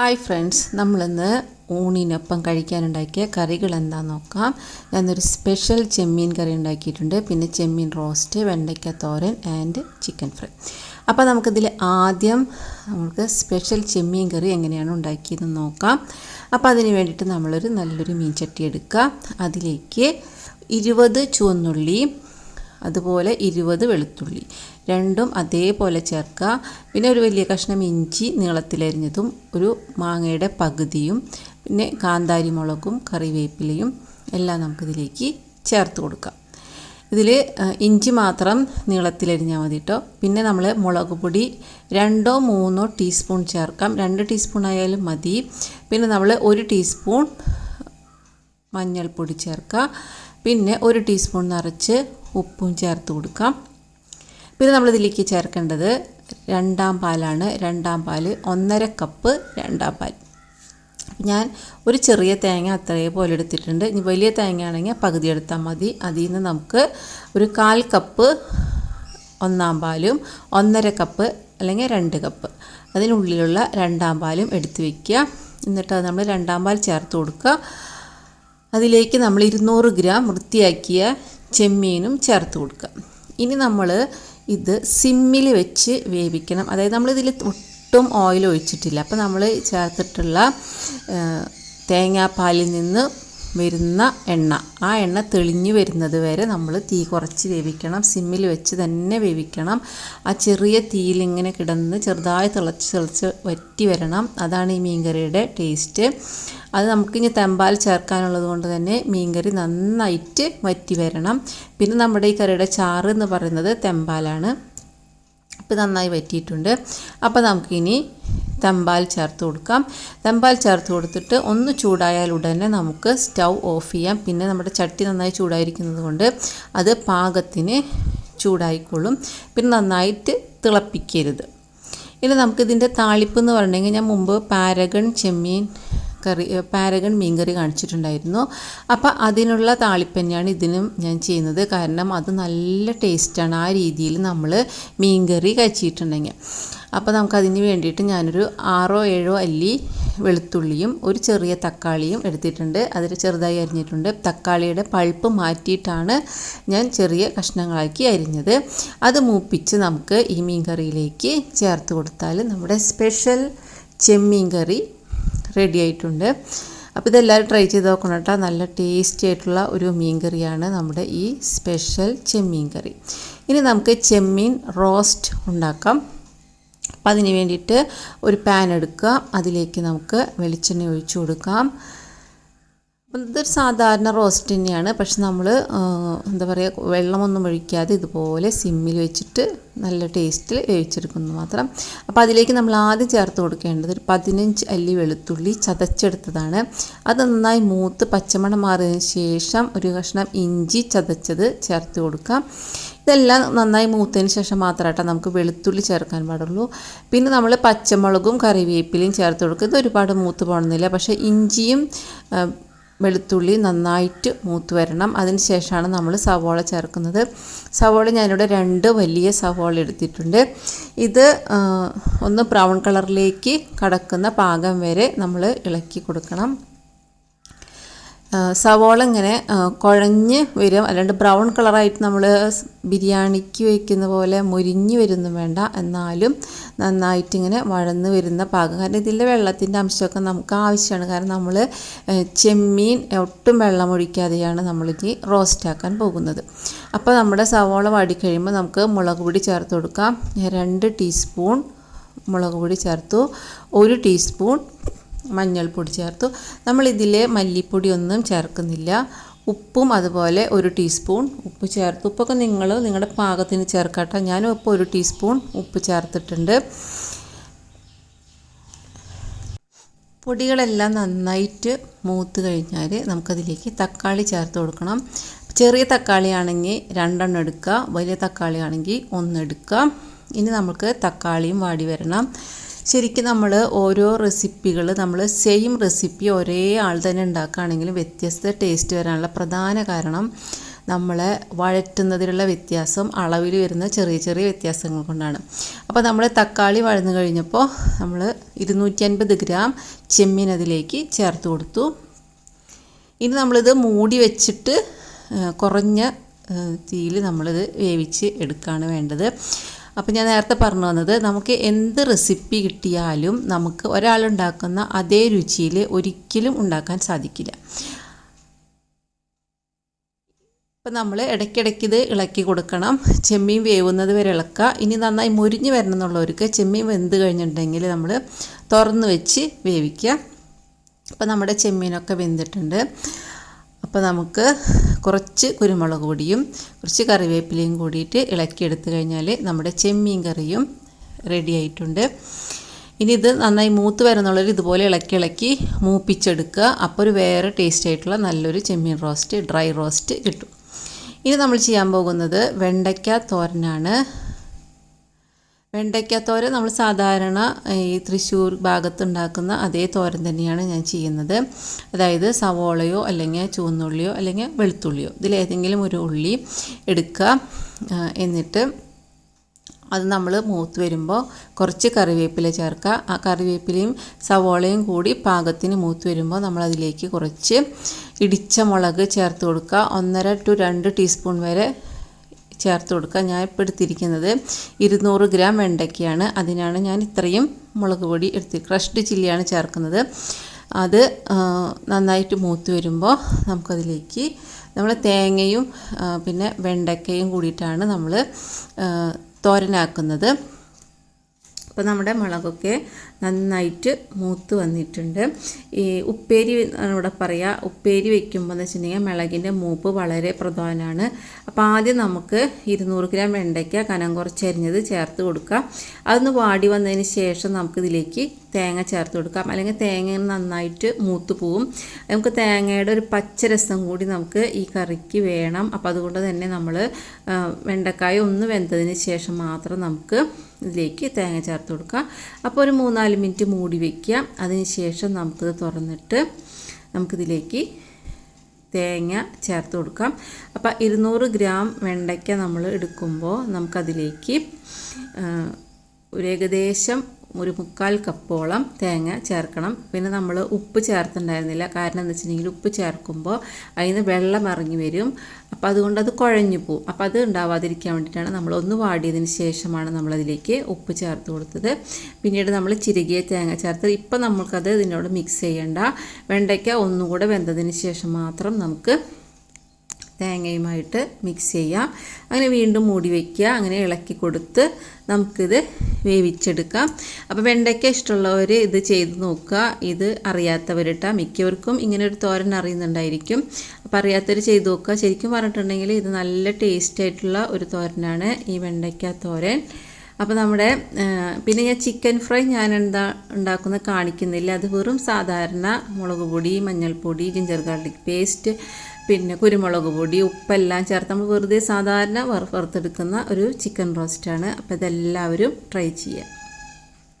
Hi friends നമ്മളിന്ന് ഊണിനൊപ്പം കഴിക്കാനുണ്ടാക്കിയ കറികൾ എന്താണെന്ന് നോക്കാം. ഞാനൊരു സ്പെഷ്യൽ ചെമ്മീൻ കറി ഉണ്ടാക്കിയിട്ടുണ്ട്. പിന്നെ ചെമ്മീൻ റോസ്റ്റ് വെണ്ടയ്ക്ക തോരൻ ആൻഡ് ചിക്കൻ ഫ്രൈ അപ്പോൾ നമുക്കിതിൽ ആദ്യം നമുക്ക് സ്പെഷ്യൽ ചെമ്മീൻ കറി എങ്ങനെയാണ് ഉണ്ടാക്കിയതെന്ന് നോക്കാം. അപ്പോൾ അതിന് വേണ്ടിയിട്ട് നമ്മളൊരു നല്ലൊരു മീൻ ചട്ടി എടുക്കുക. അതിലേക്ക് ഇരുപത് ചുവന്നുള്ളി അതുപോലെ ഇരുപത് വെളുത്തുള്ളി. രണ്ടും അതേപോലെ ചേർക്കുക പിന്നെ ഒരു വലിയ കഷ്ണം ഇഞ്ചി നീളത്തിലരിഞ്ഞതും ഒരു മാങ്ങയുടെ പകുതിയും പിന്നെ കാന്താരി മുളകും കറിവേപ്പിലയും എല്ലാം നമുക്കിതിലേക്ക് ചേർത്ത് കൊടുക്കാം. ഇതിൽ ഇഞ്ചി മാത്രം നീളത്തിലരിഞ്ഞാൽ മതി കേട്ടോ പിന്നെ നമ്മൾ മുളക് പൊടി രണ്ടോ മൂന്നോ ടീസ്പൂൺ ചേർക്കാം. രണ്ട് ടീസ്പൂൺ ആയാലും മതി. പിന്നെ നമ്മൾ ഒരു ടീസ്പൂൺ മഞ്ഞൾപ്പൊടി ചേർക്കുക പിന്നെ ഒരു ടീസ്പൂൺ നിറച്ച് ഉപ്പും ചേർത്ത് കൊടുക്കാം. പിന്നെ നമ്മളിതിലേക്ക് ചേർക്കേണ്ടത് രണ്ടാം പാലാണ്. രണ്ടാം പാൽ ഒന്നര കപ്പ് രണ്ടാം പാൽ. ഞാൻ ഒരു ചെറിയ തേങ്ങ അത്രയേ പോലെ എടുത്തിട്ടുണ്ട്. ഇനി വലിയ തേങ്ങ ആണെങ്കിൽ പകുതി എടുത്താൽ മതി. അതിൽ നിന്ന് നമുക്ക് ഒരു കാൽ കപ്പ് ഒന്നാം പാലും ഒന്നര കപ്പ് അല്ലെങ്കിൽ രണ്ട് കപ്പ്. അതിനുള്ളിലുള്ള രണ്ടാം പാലും എടുത്ത് വയ്ക്കുക എന്നിട്ട് അത് നമ്മൾ രണ്ടാം പാൽ ചേർത്ത് കൊടുക്കുക. അതിലേക്ക് നമ്മൾ ഇരുന്നൂറ് ഗ്രാം വൃത്തിയാക്കിയ ചെമ്മീനും ചേർത്ത് കൊടുക്കുക. ഇനി നമ്മൾ ഇത് സിമ്മിൽ വെച്ച് വേവിക്കണം. അതായത് നമ്മളിതിൽ ഒട്ടും ഓയിൽ ഒഴിച്ചിട്ടില്ല. അപ്പോൾ നമ്മൾ ചേർത്തിട്ടുള്ള തേങ്ങാപ്പാലിൽ നിന്ന് വരുന്ന എണ്ണ. ആ എണ്ണ തെളിഞ്ഞു വരുന്നത് വരെ നമ്മൾ തീ കുറച്ച് വേവിക്കണം. സിമ്മിൽ വെച്ച് തന്നെ വേവിക്കണം. ആ ചെറിയ തീയിൽ ഇങ്ങനെ കിടന്ന് ചെറുതായി തിളച്ച് തിളച്ച് വറ്റി വരണം. അതാണ് ഈ മീൻകറിയുടെ ടേസ്റ്റ്. അത് നമുക്കിനി തെമ്പാൽ ചേർക്കാനുള്ളത് കൊണ്ട് തന്നെ മീൻകറി നന്നായിട്ട് വറ്റി വരണം. പിന്നെ നമ്മുടെ ഈ കറിയുടെ ചാറ് എന്ന് പറയുന്നത് തെമ്പാലാണ്. അപ്പോൾ നന്നായി വറ്റിയിട്ടുണ്ട്. അപ്പോൾ നമുക്കിനി തമ്പാൽ ചേർത്ത് കൊടുക്കാം. തമ്പാൽ ചേർത്ത് കൊടുത്തിട്ട് ഒന്ന് ചൂടായാൽ ഉടനെ നമുക്ക് സ്റ്റൗ ഓഫ് ചെയ്യാം. പിന്നെ നമ്മുടെ ചട്ടി നന്നായി ചൂടായിരിക്കുന്നത് കൊണ്ട് അത് പാകത്തിന് ചൂടായിക്കൊള്ളും പിന്നെ നന്നായിട്ട് തിളപ്പിക്കരുത്. ഇനി നമുക്കിതിന്റെ താളിപ്പ് എന്ന് പറഞ്ഞെങ്കിൽ ഞാൻ മുമ്പ് പാരഗൺ ചെമ്മീൻ കറി പാരഗൺ മീൻകറി കാണിച്ചിട്ടുണ്ടായിരുന്നു. അപ്പോൾ അതിനുള്ള താളിപ്പ് തന്നെയാണ് ഇതിനും ഞാൻ ചെയ്യുന്നത്. കാരണം അത് നല്ല ടേസ്റ്റാണ്. ആ രീതിയിൽ നമ്മൾ മീൻകറി കഴിച്ചിട്ടുണ്ടെങ്കിൽ. അപ്പോൾ നമുക്കതിന് വേണ്ടിയിട്ട് ഞാനൊരു ആറോ ഏഴോ അല്ലി വെളുത്തുള്ളിയും ഒരു ചെറിയ തക്കാളിയും എടുത്തിട്ടുണ്ട്. അതിൽ ചെറുതായി അരിഞ്ഞിട്ടുണ്ട്. തക്കാളിയുടെ പൾപ്പ് മാറ്റിയിട്ടാണ് ഞാൻ ചെറിയ കഷ്ണങ്ങളാക്കി അരിഞ്ഞത്. അത് മൂപ്പിച്ച് നമുക്ക് ഈ മീൻ കറിയിലേക്ക് ചേർത്ത് കൊടുത്താൽ നമ്മുടെ സ്പെഷ്യൽ ചെമ്മീൻ കറി റെഡി ആയിട്ടുണ്ട്. അപ്പോൾ ഇതെല്ലാവരും ട്രൈ ചെയ്ത് നോക്കണം കേട്ടോ. നല്ല ടേസ്റ്റി ആയിട്ടുള്ള ഒരു മീൻ കറിയാണ് നമ്മുടെ ഈ സ്പെഷ്യൽ ചെമ്മീൻ കറി. ഇനി നമുക്ക് ചെമ്മീൻ റോസ്റ്റ് ഉണ്ടാക്കാം. അപ്പം അതിന് വേണ്ടിയിട്ട് ഒരു പാൻ എടുക്കുക അതിലേക്ക് നമുക്ക് വെളിച്ചെണ്ണ ഒഴിച്ചു കൊടുക്കാം. ഇതൊരു സാധാരണ റോസ്റ്റ് തന്നെയാണ്. പക്ഷെ നമ്മൾ എന്താ പറയുക വെള്ളമൊന്നും ഒഴിക്കാതെ ഇതുപോലെ സിമ്മിൽ വെച്ചിട്ട് നല്ല ടേസ്റ്റിൽ വേവിച്ചെടുക്കുന്നു മാത്രം. അപ്പോൾ അതിലേക്ക് നമ്മൾ ആദ്യം ചേർത്ത് കൊടുക്കേണ്ടത് ഒരു പതിനഞ്ച് അല്ലി വെളുത്തുള്ളി ചതച്ചെടുത്തതാണ്. അത് നന്നായി മൂത്ത് പച്ചമണം മാറിയതിന് ശേഷം ഒരു കഷ്ണം ഇഞ്ചി ചതച്ചത് ചേർത്ത് കൊടുക്കാം. ഇതെല്ലാം നന്നായി മൂത്തതിന് ശേഷം മാത്രമായിട്ട് നമുക്ക് വെളുത്തുള്ളി ചേർക്കാൻ പാടുള്ളൂ. പിന്നെ നമ്മൾ പച്ചമുളകും കറിവേപ്പിലയും ചേർത്ത് കൊടുക്കുക. ഇത് ഒരുപാട് മൂത്ത് പോകണമെന്നില്ല പക്ഷേ ഇഞ്ചിയും വെളുത്തുള്ളി നന്നായിട്ട് മൂത്ത് വരണം. അതിന് ശേഷമാണ് നമ്മൾ സവോള ചേർക്കുന്നത്. സവോള ഞാനിവിടെ രണ്ട് വലിയ സവോള എടുത്തിട്ടുണ്ട്. ഇത് ഒന്ന് ബ്രൗൺ കളറിലേക്ക് കടക്കുന്ന പാകം വരെ നമ്മൾ ഇളക്കി കൊടുക്കണം. സവോള ഇങ്ങനെ കുഴഞ്ഞ് വരും. അല്ലാണ്ട് ബ്രൗൺ കളറായിട്ട് നമ്മൾ ബിരിയാണിക്ക് വയ്ക്കുന്ന പോലെ മുരിഞ്ഞ് വരുന്നു വേണ്ട. എന്നാലും നന്നായിട്ടിങ്ങനെ വഴന്ന് വരുന്ന പാകം. കാരണം ഇതിന്റെ വെള്ളത്തിന്റെ അംശമൊക്കെ നമുക്ക് ആവശ്യമാണ്. കാരണം നമ്മൾ ചെമ്മീൻ ഒട്ടും വെള്ളം ഒഴിക്കാതെയാണ് നമ്മളിനി റോസ്റ്റാക്കാൻ പോകുന്നത്. അപ്പോൾ നമ്മുടെ സവോള വാടിക്കഴിയുമ്പോൾ നമുക്ക് മുളക് പൊടി ചേർത്ത് കൊടുക്കാം. രണ്ട് ടീസ്പൂൺ മുളക് പൊടി ചേർത്തു. ഒരു ടീസ്പൂൺ മഞ്ഞൾപ്പൊടി ചേർത്തു. നമ്മളിതിൽ മല്ലിപ്പൊടി ഒന്നും ചേർക്കുന്നില്ല. ഉപ്പും അതുപോലെ ഒരു ടീസ്പൂൺ ഉപ്പ് ചേർത്ത്. ഉപ്പൊക്കെ നിങ്ങൾ നിങ്ങളുടെ പാകത്തിന് ചേർക്കട്ടെ. ഞാനും ഇപ്പോൾ ഒരു ടീസ്പൂൺ ഉപ്പ് ചേർത്തിട്ടുണ്ട്. പൊടികളെല്ലാം നന്നായിട്ട് മൂത്ത് കഴിഞ്ഞാൽ നമുക്കതിലേക്ക് തക്കാളി ചേർത്ത് കൊടുക്കണം. ചെറിയ തക്കാളി ആണെങ്കിൽ രണ്ടെണ്ണം എടുക്കുക. വലിയ തക്കാളി ആണെങ്കിൽ ഒന്ന് എടുക്കുക. ഇനി നമുക്ക് തക്കാളിയും വാടി വരണം. ശരിക്കും നമ്മൾ ഓരോ റെസിപ്പികൾ നമ്മൾ സെയിം റെസിപ്പി ഒരേ ആൾ തന്നെ ഉണ്ടാക്കുകയാണെങ്കിലും വ്യത്യസ്ത ടേസ്റ്റ് വരാനുള്ള പ്രധാന കാരണം നമ്മളെ വഴറ്റുന്നതിലുള്ള വ്യത്യാസം അളവിൽ വരുന്ന ചെറിയ ചെറിയ വ്യത്യാസങ്ങൾ കൊണ്ടാണ്. അപ്പോൾ നമ്മൾ തക്കാളി വഴന്നു കഴിഞ്ഞപ്പോൾ നമ്മൾ ഇരുന്നൂറ്റി അൻപത് ഗ്രാം ചെമ്മീൻ അതിലേക്ക് ചേർത്ത് കൊടുത്തു. ഇനി നമ്മളിത് മൂടി വെച്ചിട്ട് കുറഞ്ഞ തീയിൽ നമ്മളിത് വേവിച്ച് എടുക്കുകയാണ് വേണ്ടത്. അപ്പോൾ ഞാൻ നേരത്തെ പറഞ്ഞു വന്നത് നമുക്ക് എന്ത് റെസിപ്പി കിട്ടിയാലും നമുക്ക് ഒരാളുണ്ടാക്കുന്ന അതേ രുചിയിൽ ഒരിക്കലും ഉണ്ടാക്കാൻ സാധിക്കില്ല. അപ്പം നമ്മൾ ഇടയ്ക്കിടയ്ക്ക് ഇത് ഇളക്കി കൊടുക്കണം. ചെമ്മീൻ വേവുന്നത് വരെ ഇളക്കുക. ഇനി നന്നായി മുരിഞ്ഞ് വരണം എന്നുള്ളവർക്ക് ചെമ്മീൻ വെന്ത് കഴിഞ്ഞിട്ടുണ്ടെങ്കിൽ നമ്മൾ തുറന്ന് വെച്ച് വേവിക്കുക. അപ്പോൾ നമ്മുടെ ചെമ്മീനൊക്കെ വെന്തിട്ടുണ്ട്. അപ്പോൾ നമുക്ക് കുറച്ച് കുരുമുളക് പൊടിയും കുറച്ച് കറിവേപ്പിലയും കൂടിയിട്ട് ഇളക്കിയെടുത്ത് കഴിഞ്ഞാൽ നമ്മുടെ ചെമ്മീൻ കറിയും റെഡി ആയിട്ടുണ്ട്. ഇനി ഇത് നന്നായി മൂത്ത് വരുന്നുള്ളൊരു ഇതുപോലെ ഇളക്കി ഇളക്കി മൂപ്പിച്ചെടുക്കുക. അപ്പോൾ ഒരു വേറെ ടേസ്റ്റ് ആയിട്ടുള്ള നല്ലൊരു ചെമ്മീൻ റോസ്റ്റ് ഡ്രൈ റോസ്റ്റ് കിട്ടും. ഇനി നമ്മൾ ചെയ്യാൻ പോകുന്നത് വെണ്ടയ്ക്ക തോരനാണ്. വെണ്ടയ്ക്ക തോരൻ നമ്മൾ സാധാരണ ഈ തൃശ്ശൂർ ഭാഗത്തുണ്ടാക്കുന്ന അതേ തോരൻ തന്നെയാണ് ഞാൻ ചെയ്യുന്നത്. അതായത് സവോളയോ അല്ലെങ്കിൽ ചുവന്നുള്ളിയോ അല്ലെങ്കിൽ വെളുത്തുള്ളിയോ ഇതിലേതെങ്കിലും ഒരു ഉള്ളി എടുക്കുക. എന്നിട്ട് അത് നമ്മൾ മൂത്ത് വരുമ്പോൾ കുറച്ച് കറിവേപ്പില ചേർക്കുക. ആ കറിവേപ്പിലയും സവോളയും കൂടി പാകത്തിന് മൂത്ത് വരുമ്പോൾ നമ്മൾ അതിലേക്ക് കുറച്ച് ഇടിച്ച മുളക് ചേർത്ത് കൊടുക്കുക. ഒന്നര ടു രണ്ട് ടീസ്പൂൺ വരെ ചേർത്ത് കൊടുക്കുക ഞാൻ ഇപ്പോൾ എടുത്തിരിക്കുന്നത് ഇരുന്നൂറ് ഗ്രാം വെണ്ടയ്ക്കയാണ്. അതിനാണ് ഞാൻ ഇത്രയും മുളക് പൊടി എടുത്ത് ക്രഷ്ഡ് ചില്ലിയാണ് ചേർക്കുന്നത്. അത് നന്നായിട്ട് മൂത്ത് വരുമ്പോൾ നമുക്കതിലേക്ക് നമ്മൾ തേങ്ങയും പിന്നെ വെണ്ടയ്ക്കയും കൂടിയിട്ടാണ് നമ്മൾ തോരനാക്കുന്നത്. അപ്പോൾ നമ്മുടെ മുളകൊക്കെ നന്നായിട്ട് മൂത്ത് വന്നിട്ടുണ്ട്. ഈ ഉപ്പേരി ഇവിടെ പറയുക ഉപ്പേരി വെക്കുമ്പോൾ എന്ന് വെച്ചിട്ടുണ്ടെങ്കിൽ മുളകിന്റെ മൂപ്പ് വളരെ പ്രധാനമാണ് അപ്പോൾ ആദ്യം നമുക്ക് ഇരുന്നൂറ് ഗ്രാം വെണ്ടയ്ക്ക കനം കുറച്ചരിഞ്ഞത് ചേർത്ത് കൊടുക്കാം. അതൊന്ന് വാടി വന്നതിന് ശേഷം നമുക്കിതിലേക്ക് തേങ്ങ ചേർത്ത് കൊടുക്കാം. അല്ലെങ്കിൽ തേങ്ങ നന്നായിട്ട് മൂത്ത് പോവും. നമുക്ക് തേങ്ങയുടെ ഒരു പച്ച രസം കൂടി നമുക്ക് ഈ കറിക്ക് വേണം. അപ്പോൾ അതുകൊണ്ട് തന്നെ നമ്മൾ വെണ്ടക്കായ ഒന്ന് വെന്തതിന് ശേഷം മാത്രം നമുക്ക് ഇതിലേക്ക് തേങ്ങ ചേർത്ത് കൊടുക്കാം. അപ്പോൾ ഒരു മൂന്നാൽ മിനിറ്റ് മൂടി വയ്ക്കുക അതിന് ശേഷം നമുക്കിത് തുറന്നിട്ട് നമുക്കിതിലേക്ക് തേങ്ങ ചേർത്ത് കൊടുക്കാം. അപ്പോൾ ഇരുന്നൂറ് ഗ്രാം വെണ്ടയ്ക്ക നമ്മൾ എടുക്കുമ്പോൾ നമുക്കതിലേക്ക് ഒരു ഏകദേശം ഒരു മുക്കാൽ കപ്പോളം തേങ്ങ ചേർക്കണം. പിന്നെ നമ്മൾ ഉപ്പ് ചേർത്തിട്ടുണ്ടായിരുന്നില്ല. കാരണം എന്താ വെച്ചിട്ടുണ്ടെങ്കിൽ ഉപ്പ് ചേർക്കുമ്പോൾ അതിന് വെള്ളം ഇറങ്ങി വരും. അപ്പോൾ അതുകൊണ്ട് അത് കുഴഞ്ഞു പോകും അപ്പോൾ അത് ഉണ്ടാവാതിരിക്കാൻ വേണ്ടിയിട്ടാണ് നമ്മൾ ഒന്ന് വാടിയതിന് ശേഷമാണ് നമ്മളതിലേക്ക് ഉപ്പ് ചേർത്ത് കൊടുത്തത്. പിന്നീട് നമ്മൾ ചിരുകിയ തേങ്ങ ചേർത്ത് ഇപ്പം നമ്മൾക്കത് ഇതിനോട് മിക്സ് ചെയ്യേണ്ട. വെണ്ടയ്ക്ക ഒന്നുകൂടെ വെന്തതിന് ശേഷം മാത്രം നമുക്ക് തേങ്ങയുമായിട്ട് മിക്സ് ചെയ്യാം. അങ്ങനെ വീണ്ടും മൂടി വയ്ക്കുക അങ്ങനെ ഇളക്കി കൊടുത്ത് നമുക്കിത് വേവിച്ചെടുക്കാം. അപ്പോൾ വെണ്ടയ്ക്ക ഇഷ്ടമുള്ളവർ ഇത് ചെയ്ത് നോക്കുക. ഇത് അറിയാത്തവരിട്ട മിക്കവർക്കും ഇങ്ങനെ ഒരു തോരൻ അറിയുന്നുണ്ടായിരിക്കും. അപ്പോൾ അറിയാത്തവർ ചെയ്ത് നോക്കുക. ശരിക്കും പറഞ്ഞിട്ടുണ്ടെങ്കിൽ ഇത് നല്ല ടേസ്റ്റ് ആയിട്ടുള്ള ഒരു തോരനാണ് ഈ വെണ്ടയ്ക്ക തോരൻ. അപ്പോൾ നമ്മുടെ പിന്നെ ഞാൻ ചിക്കൻ ഫ്രൈ ഞാൻ എന്താ ഉണ്ടാക്കുന്നത് കാണിക്കുന്നില്ല. അത് വെറും സാധാരണ മുളക് പൊടി മഞ്ഞൾപ്പൊടി ജിഞ്ചർ ഗാർലിക് പേസ്റ്റ് പിന്നെ കുരുമുളക് പൊടി ഉപ്പെല്ലാം ചേർത്ത് നമ്മൾ വെറുതെ സാധാരണ വറുത്തെടുക്കുന്ന ഒരു ചിക്കൻ റോസ്റ്റാണ് അപ്പോൾ ഇതെല്ലാവരും ട്രൈ ചെയ്യുക.